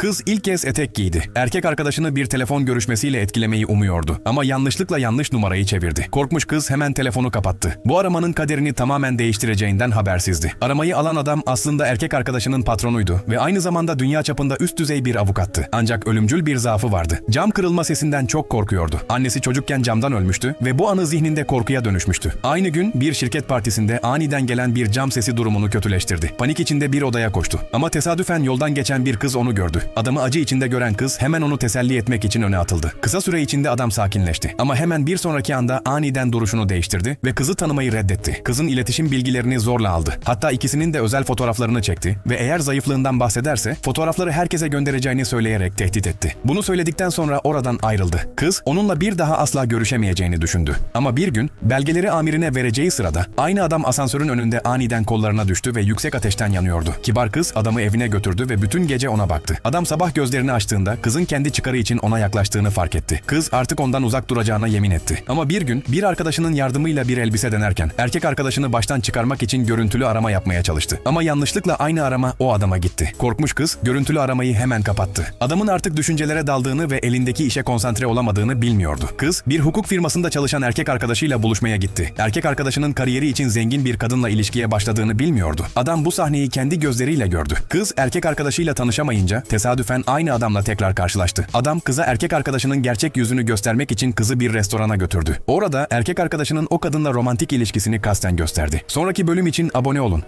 Kız ilk kez etek giydi. Erkek arkadaşını bir telefon görüşmesiyle etkilemeyi umuyordu. Ama yanlışlıkla yanlış numarayı çevirdi. Korkmuş kız hemen telefonu kapattı. Bu aramanın kaderini tamamen değiştireceğinden habersizdi. Aramayı alan adam aslında erkek arkadaşının patronuydu ve aynı zamanda dünya çapında üst düzey bir avukattı. Ancak ölümcül bir zaafı vardı. Cam kırılma sesinden çok korkuyordu. Annesi çocukken camdan ölmüştü ve bu anı zihninde korkuya dönüşmüştü. Aynı gün bir şirket partisinde aniden gelen bir cam sesi durumunu kötüleştirdi. Panik içinde bir odaya koştu. Ama tesadüfen yoldan geçen bir kız onu gördü. Adamı acı içinde gören kız hemen onu teselli etmek için öne atıldı. Kısa süre içinde adam sakinleşti. Ama hemen bir sonraki anda aniden duruşunu değiştirdi ve kızı tanımayı reddetti. Kızın iletişim bilgilerini zorla aldı. Hatta ikisinin de özel fotoğraflarını çekti ve eğer zayıflığından bahsederse fotoğrafları herkese göndereceğini söyleyerek tehdit etti. Bunu söyledikten sonra oradan ayrıldı. Kız onunla bir daha asla görüşemeyeceğini düşündü. Ama bir gün belgeleri amirine vereceği sırada aynı adam asansörün önünde aniden kollarına düştü ve yüksek ateşten yanıyordu. Kibar kız adamı evine götürdü ve bütün gece ona baktı. Adam sabah gözlerini açtığında kızın kendi çıkarı için ona yaklaştığını fark etti. Kız artık ondan uzak duracağına yemin etti. Ama bir gün bir arkadaşının yardımıyla bir elbise denerken erkek arkadaşını baştan çıkarmak için görüntülü arama yapmaya çalıştı. Ama yanlışlıkla aynı arama o adama gitti. Korkmuş kız görüntülü aramayı hemen kapattı. Adamın artık düşüncelere daldığını ve elindeki işe konsantre olamadığını bilmiyordu. Kız bir hukuk firmasında çalışan erkek arkadaşıyla buluşmaya gitti. Erkek arkadaşının kariyeri için zengin bir kadınla ilişkiye başladığını bilmiyordu. Adam bu sahneyi kendi gözleriyle gördü. Kız erkek arkadaşıyla tanışamayınca tesadüfen aynı adamla tekrar karşılaştı. Adam kıza erkek arkadaşının gerçek yüzünü göstermek için kızı bir restorana götürdü. Orada erkek arkadaşının o kadınla romantik ilişkisini kasten gösterdi. Sonraki bölüm için abone olun.